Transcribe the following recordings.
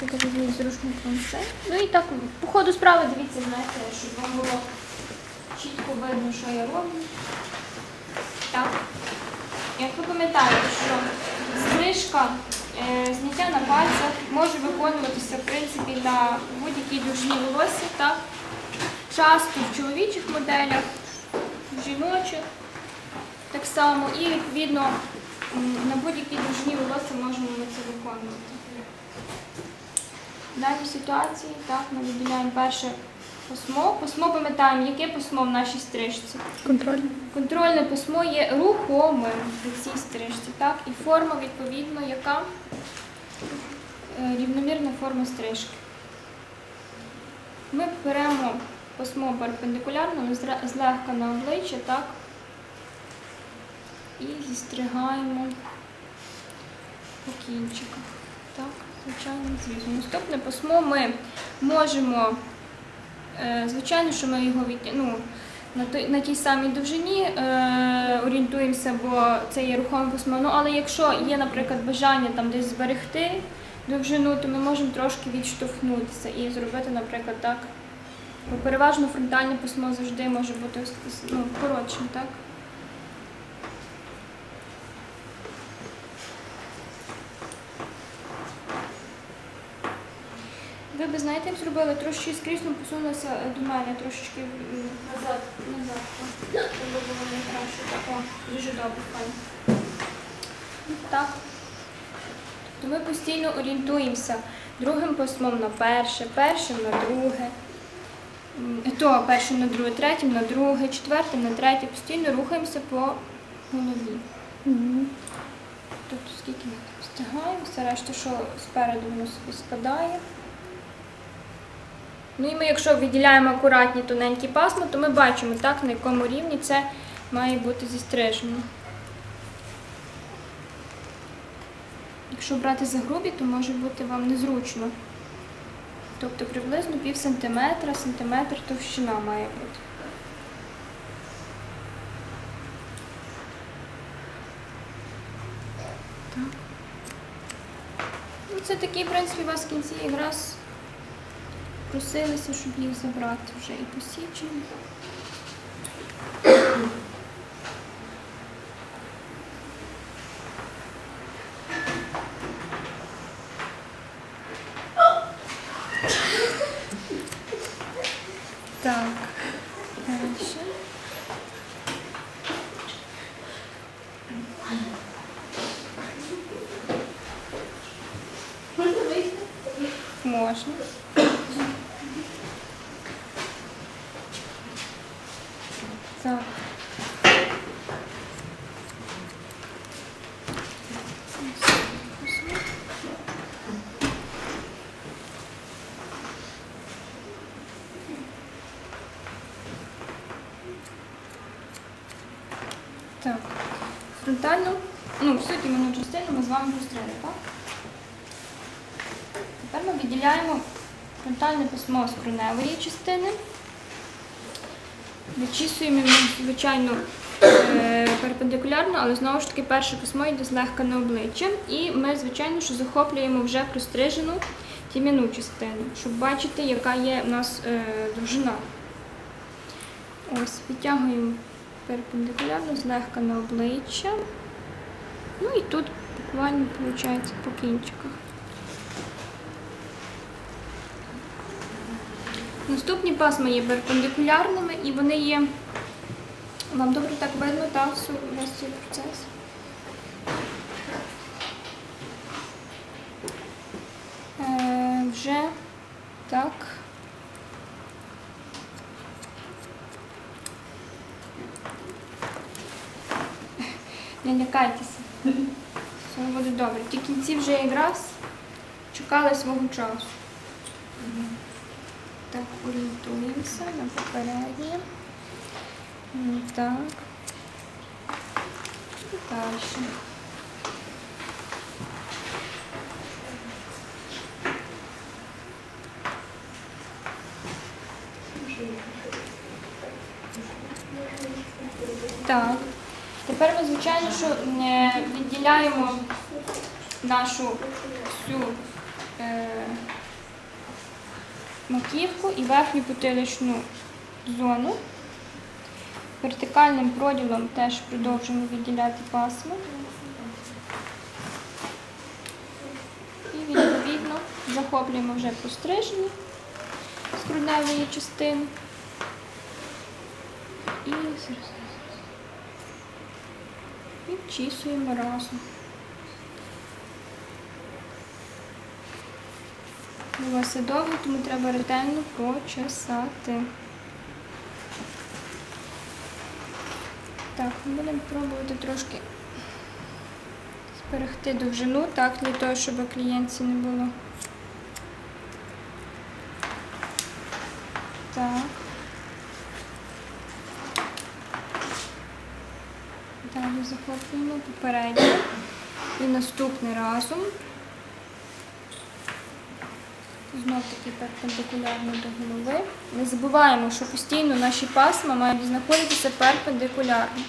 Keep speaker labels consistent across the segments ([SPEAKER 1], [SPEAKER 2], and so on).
[SPEAKER 1] Тут візьміть. Ну і так, по ходу справи дивіться, знаєте, щоб вам було чітко видно, що я роблю. Так. Як ви пам'ятаєте, що стрижка, е, зняття на пальцях може виконуватися в принципі на будь-якій довжині волосся, так? Часто в чоловічих моделях, в жіночих так само. І відповідно на будь-якій довжині волосся можемо ми це виконувати. В даній ситуації так, ми виділяємо перше письмо. Письмо пам'ятаємо, яке письмо в нашій стрижці.
[SPEAKER 2] Контроль.
[SPEAKER 1] Контрольне письмо є рухомим в цій стрижці, так? І форма, відповідно, яка Е, рівномірна форма стрижки. Ми беремо письмо перпендикулярно, але злегка на обличчя, так? І зістригаємо по кінчиках. Так, звичайно, звісно. Наступне письмо ми можемо, е, звичайно, що ми його від, ну, на, тій самій довжині е, орієнтуємося, бо це є рухоме письмо. Ну, але якщо є, наприклад, бажання там десь зберегти довжину, то ми можемо трошки відштовхнутися і зробити, наприклад, так. Бо переважно фронтальне письмо завжди може бути ну, коротшим, так? Ви б знаєте, як зробили? Трошки з кріслом посунулися до мене, трошечки назад, назад. Щоб було найкраще. Так, о, дуже добре, файно. Так. Тобто ми постійно орієнтуємося другим письмом на перше, першим на друге. То першим на друге, третім на друге, четвертим на третє. Постійно рухаємося по голові. Тобто скільки ми встигаємо, все решта, що спереду воно собі спадає. Ну і ми, якщо виділяємо акуратні тоненькі пасма, то ми бачимо, так, на якому рівні це має бути зістрижено. Якщо брати за грубі, то може бути вам незручно. Тобто приблизно пів сантиметра, сантиметр товщина має бути. Так. Ну, це такий, в принципі, у вас в кінці якраз просилися, щоб їх забрати вже і посічені. Так, дальше. Можна. Так. Так. Фронтальну, ну, всю тім'яну частину ми з вами зустріли, так? Тепер ми відділяємо фронтальне письмо з кореневої частини. Вичісуємо звичайно, е, перпендикулярно, але знову ж таки перше письмо йде злегка на обличчя. І ми, звичайно, що захоплюємо вже прострижену тім'яну частину, щоб бачити, яка є у нас е, довжина. Ось, підтягуємо перпендикулярно, злегка на обличчя. Ну і тут буквально виходить по кінчиках. Наступні пасма є перпендикулярними і вони є. Вам добре так видно, так, весь цей процес? Е, вже так. Не лякайтеся. Все буде добре. Ті кінці вже якраз чекали свого часу. Так, орієнтуємося на попереднє. Так. І далі. Так. Тепер ми, звичайно, що е, відділяємо нашу всю маківку і верхню потиличну зону. Вертикальним проділом теж продовжуємо відділяти пасми. І відповідно захоплюємо вже пострижені з грудневої частини. І. І вчісуємо разом. Волосся довго, тому треба ретельно прочесати. Так, ми будемо пробувати трошки зберегти довжину, так, для того, щоб клієнтці не було. Так. Далі захоплюємо попередньо і наступний разом. Знов таки перпендикулярно до голови. Не забуваємо, що постійно наші пасма мають знаходитися перпендикулярно.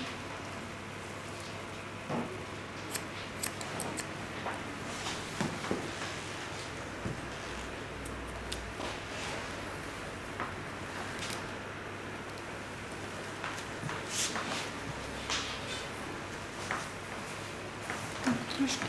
[SPEAKER 1] Так, трошки.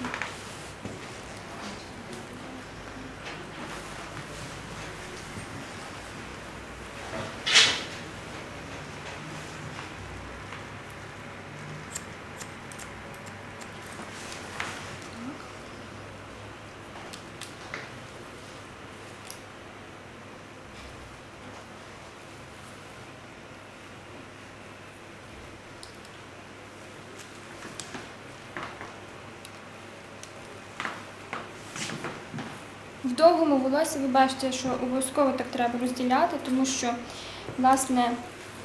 [SPEAKER 1] В довгому волосі ви бачите, що обов'язково так треба розділяти, тому що, власне,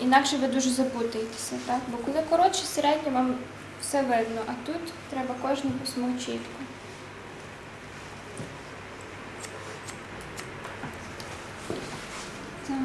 [SPEAKER 1] інакше ви дуже запутаєтеся. Так? Бо коли коротше, середньо вам все видно, а тут треба кожну письмо чітко. Так.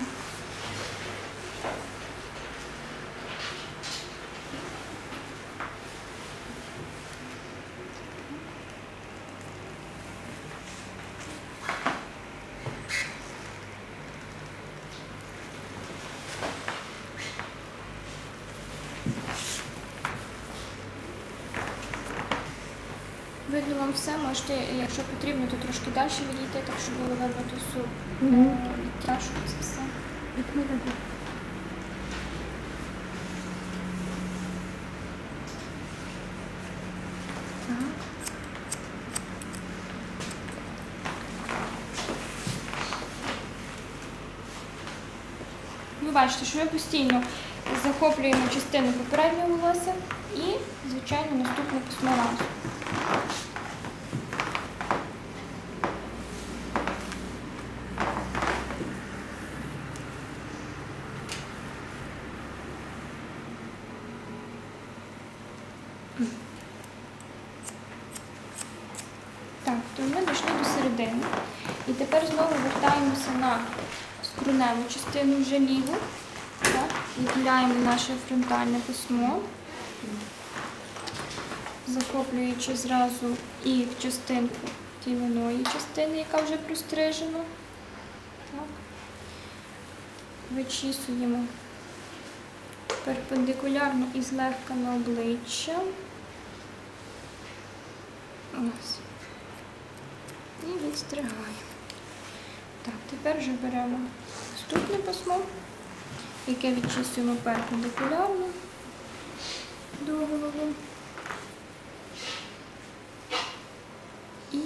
[SPEAKER 1] Видно вам все, можете, якщо потрібно, то трошки далі відійти, так щоб було видно ту всю
[SPEAKER 2] Мгм.
[SPEAKER 1] е, тяжку це все. Ви бачите, що ми постійно захоплюємо частину попереднього волосся і, звичайно, наступне письмо разом. Так, то ми дійшли до середини. І тепер знову вертаємося на скроневу частину вже ліву. Відділяємо наше фронтальне письмо, захоплюючи зразу і в частинку тіленої частини, яка вже прострижена. Так. Вичісуємо перпендикулярно і злегка на обличчя. Ось. І відстригаємо. Так, тепер вже беремо наступне письмо, яке відчистимо перпендикулярно до голови. І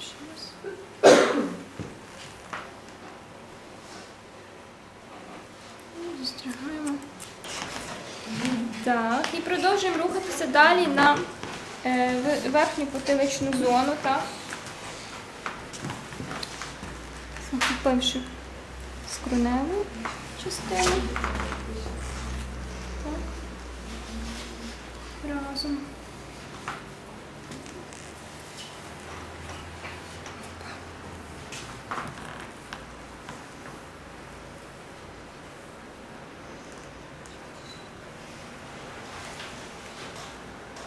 [SPEAKER 1] ще раз. І Застригаємо. Так, і продовжуємо рухатися далі на е, верхню потиличну зону, так? Захопивши скроневу частину.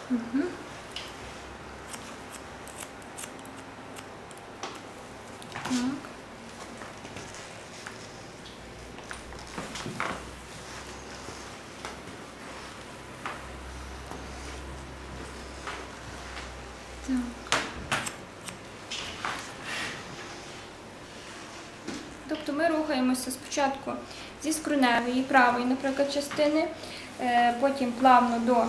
[SPEAKER 1] Так. Тобто ми рухаємося спочатку зі скроневої правої, наприклад, частини, е, потім плавно до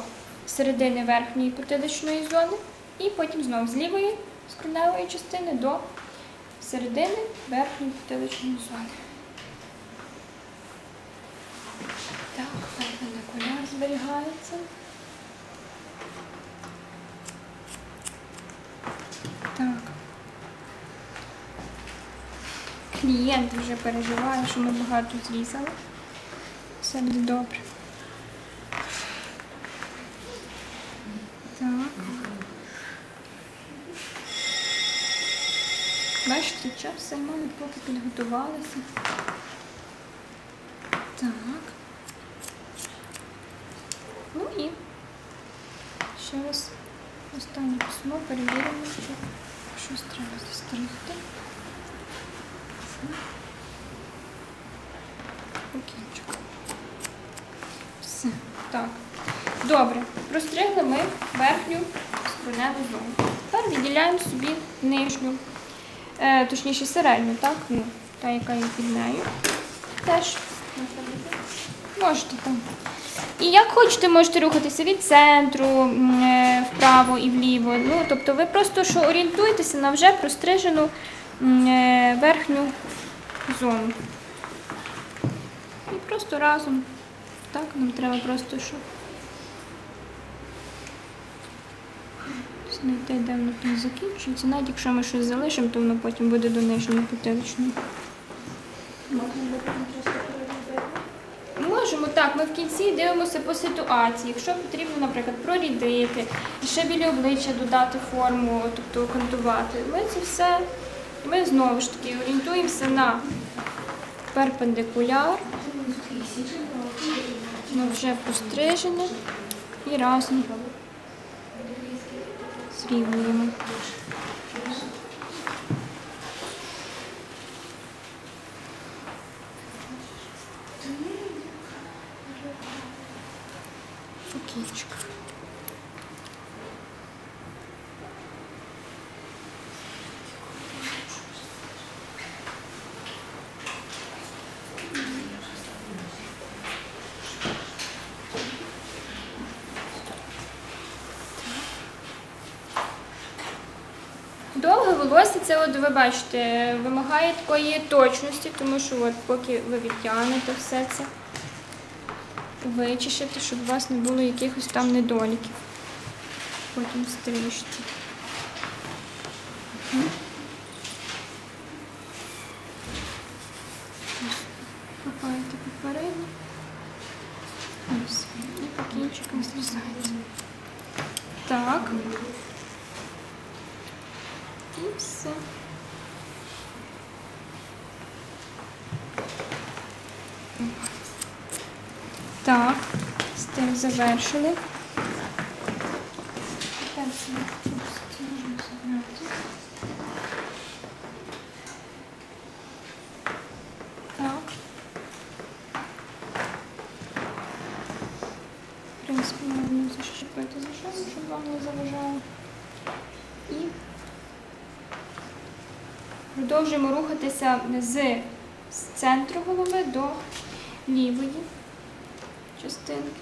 [SPEAKER 1] середини верхньої потиличної зони, і потім знову з лівої скроневої частини до середини верхньої потиличної зони. Так, перпендикуляр зберігається. Так. Клієнт вже переживає, що ми багато зрізали. Все буде добре. Так. Бачите, час займали, поки підготувалися. Так. Ну і ще раз останнє письмо перевіримо, що щось треба застригти. Окейчик. Все. Так. Добре. Простригли ми верхню скроневу зону. Тепер відділяємо собі нижню, е, точніше середню, так? Ну, та, яка є під нею. Теж можете там. І як хочете, можете рухатися від центру е, вправо і вліво. Ну, тобто ви просто що орієнтуєтеся на вже прострижену е, верхню зону. І просто разом. Так, нам треба просто що. Знайти, де воно тут закінчується. Навіть якщо ми щось залишимо, то воно потім буде до нижньої потиличної. Можемо так, ми в кінці дивимося по ситуації. Якщо потрібно, наприклад, прорідити, ще біля обличчя додати форму, тобто окантувати, ми це все, ми знову ж таки орієнтуємося на перпендикуляр, ми вже пострижені і разом зрівнюємо. Довге волосся, це от ви бачите, вимагає такої точності, тому що от поки ви відтягнете все це, вичешете, щоб у вас не було якихось там недоліків. Потім стрижці. Мгм. Ось, Хапаєте попередньо. Ось. І по кінчикам зрізаєте. Так. І все. Так, з тим завершили. В принципі, можна защепити за шию, щоб вам не заважало. І продовжуємо рухатися з центру голови до лівої частинки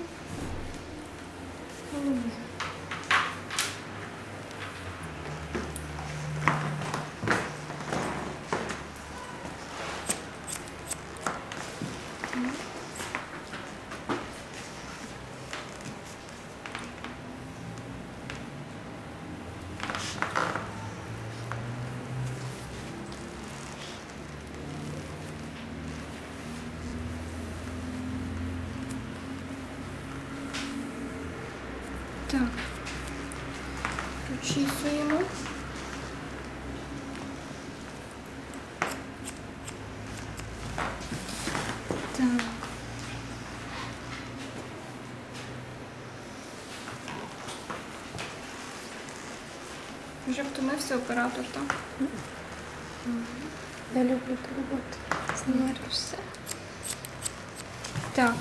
[SPEAKER 1] голови. Так. Прочісуємо. Так. Вже втомився оператор, так?
[SPEAKER 2] Я люблю ту роботу. Знімати все.
[SPEAKER 1] Так.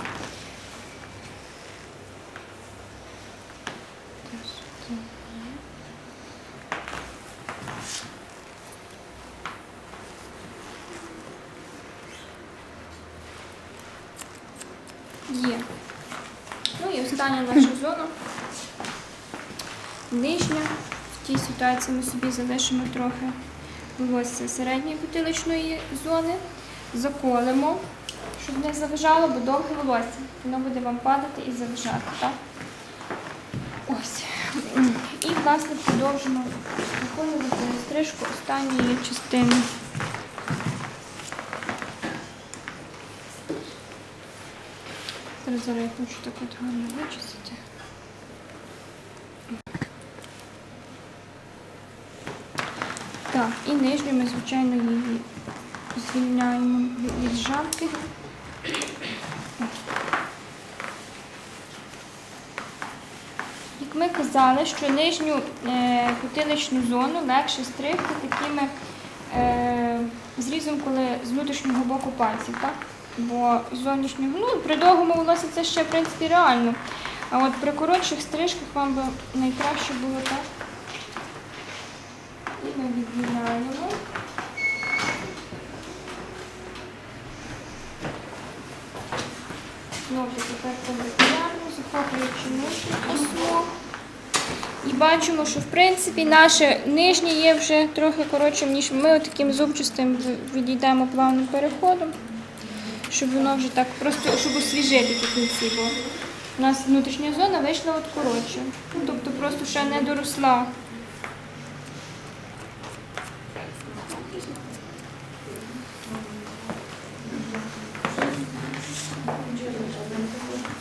[SPEAKER 1] Є. Ну і остання наша зона. Нижня. В тій ситуації ми собі залишимо трохи волосся середньої потиличної зони. Заколимо, щоб не заважало, бо довге волосся. Воно буде вам падати і заважати. Так? Ось. І, власне, продовжимо виконувати стрижку останньої частини. Зараз зараз я хочу так от гарно вичистити. Так, і нижню ми, звичайно, її звільняємо від- жабки. Ми казали, що нижню е, потиличну зону легше стригти такими е, зрізом, коли з внутрішнього боку пальців, так? Бо зовнішнього, ну, при довгому волосі це ще в принципі реально. А от при коротших стрижках вам би найкраще було так. І ми відділяємо. Знову тепер перпендикулярно, захоплюючи пасмо. І бачимо, що в принципі наше нижнє є вже трохи коротшим, ніж ми таким зубчастим відійдемо плавним переходом, щоб воно вже так просто щоб освіжити ті кінці, бо у нас внутрішня зона вийшла от коротше. Ну, тобто просто ще не доросла.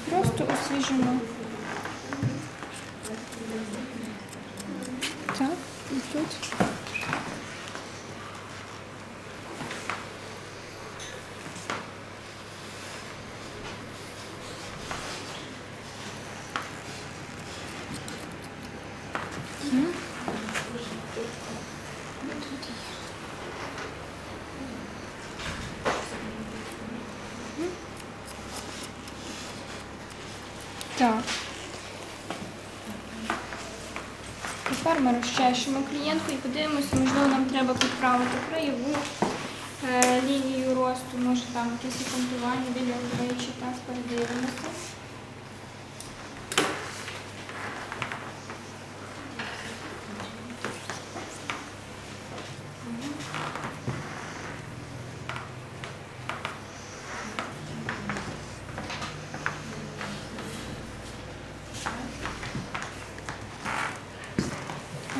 [SPEAKER 1] Просто освіжимо. Так, і тут. Є. Тут є. Так. Тепер ми розчешемо клієнтку і подивимося, можливо, нам треба підправити краєву е, лінію росту, може там якесь окантування біля обличчя, так, передивимося.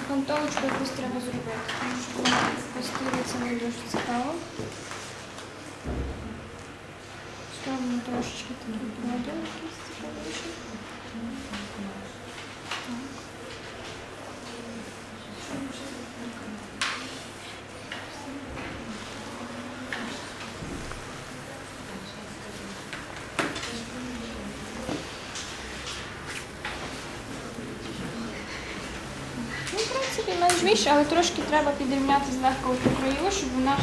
[SPEAKER 1] Окантовочку якусь треба зробити, тому що постійно це не дуже цікаво. Трошечки такий проділ якийсь цікавіший. Ну, в принципі, менш більше, але трошки треба підрівняти злегка у краєву, щоб вона, м,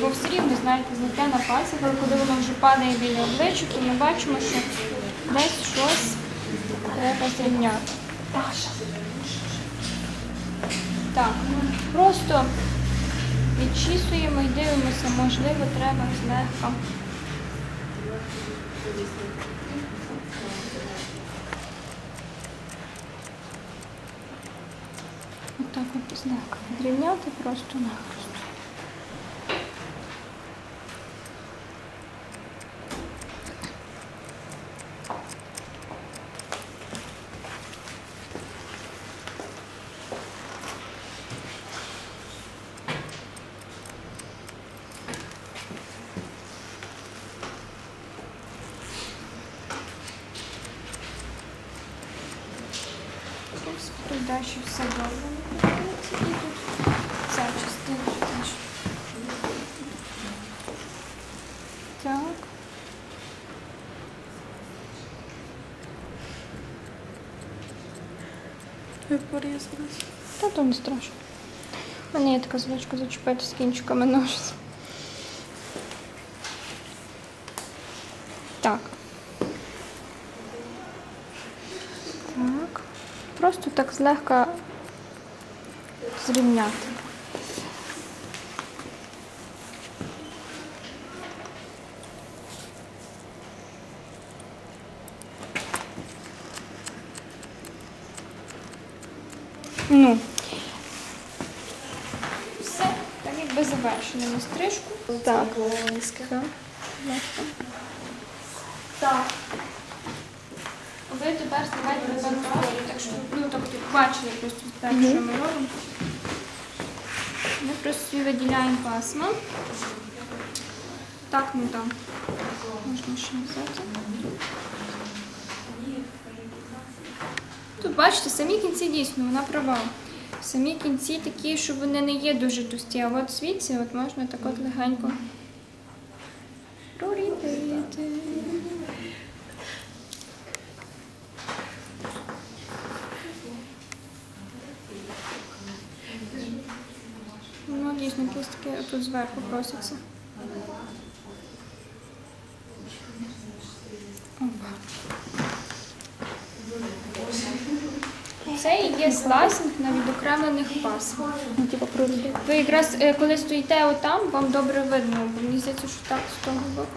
[SPEAKER 1] бо все рівно, знаєте, зняття на пальцях, але коли воно вже падає біля обличчя, то ми бачимо, що десь щось треба зрівняти. Так, просто відчісуємо і дивимося, можливо, треба злегка. Отак от злегка підрівняти просто нахрест. Ось тут далі все добре. І тут ця частина теж. Так.
[SPEAKER 2] Ви порізались.
[SPEAKER 1] Та то не страшно. У мене є така звичка зачепити з кінчиками ножиць. Так. Так. Просто так злегка зрівняти. Ну, все, так якби завершено стрижку.
[SPEAKER 2] Так.
[SPEAKER 1] Так. Так. Ви тепер знімаєте камеру, так що ну тобто бачили просто так, що ми робимо. Ми просто виділяємо пасма. Так, ну там. Можна ще взяти. Тут бачите, самі кінці дійсно, вона права. Самі кінці такі, що вони не є дуже тості, а от звідси от можна так от легенько. Ну, дійсно, кістки тут зверху просяться. Це і є слайсинг на відокремлених пасмах.
[SPEAKER 2] Ну.
[SPEAKER 1] Ви якраз е, коли стоїте отам, вам добре видно, бо мені здається, що так з того боку.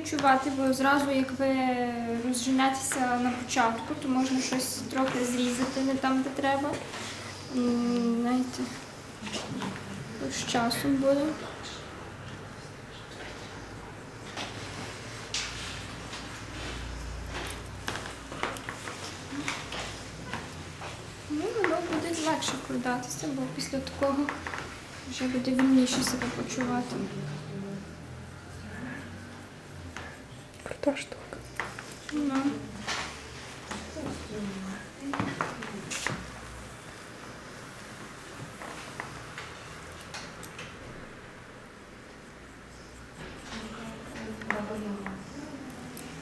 [SPEAKER 1] Відчувати, бо зразу, як ви розженетеся на початку, то можна щось трохи зрізати не там, де треба. Знаєте, з часом буде. Ну, воно буде легше вкладатися, бо після такого вже буде вільніше себе почувати.
[SPEAKER 2] Крута штука.
[SPEAKER 1] Ну.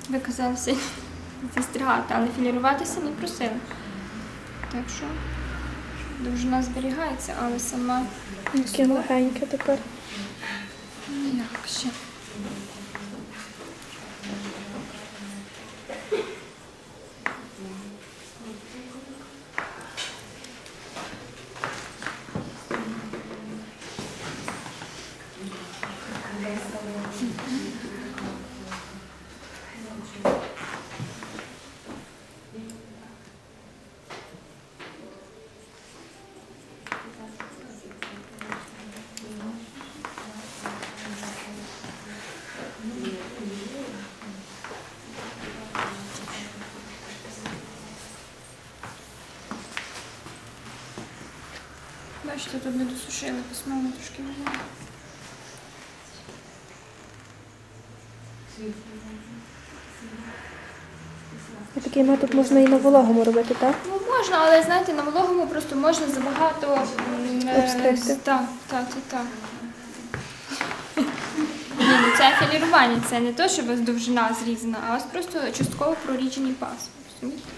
[SPEAKER 1] Ви казали сильно застрягати, але філіруватися не просили. Так що довжина зберігається, але сама
[SPEAKER 2] Яке легеньке тепер.
[SPEAKER 1] інакше. Бачите, тут не досушили, письмово трошки виглядає.
[SPEAKER 2] І такий метод можна і на вологому робити, так?
[SPEAKER 1] Ну можна, але знаєте, на вологому просто можна забагато е,
[SPEAKER 2] Обстригти.
[SPEAKER 1] Так, так, так, так. Ні, ну це філірування, це не то, що у вас довжина зрізана, а у вас просто частково проріджені пасми. розумієте?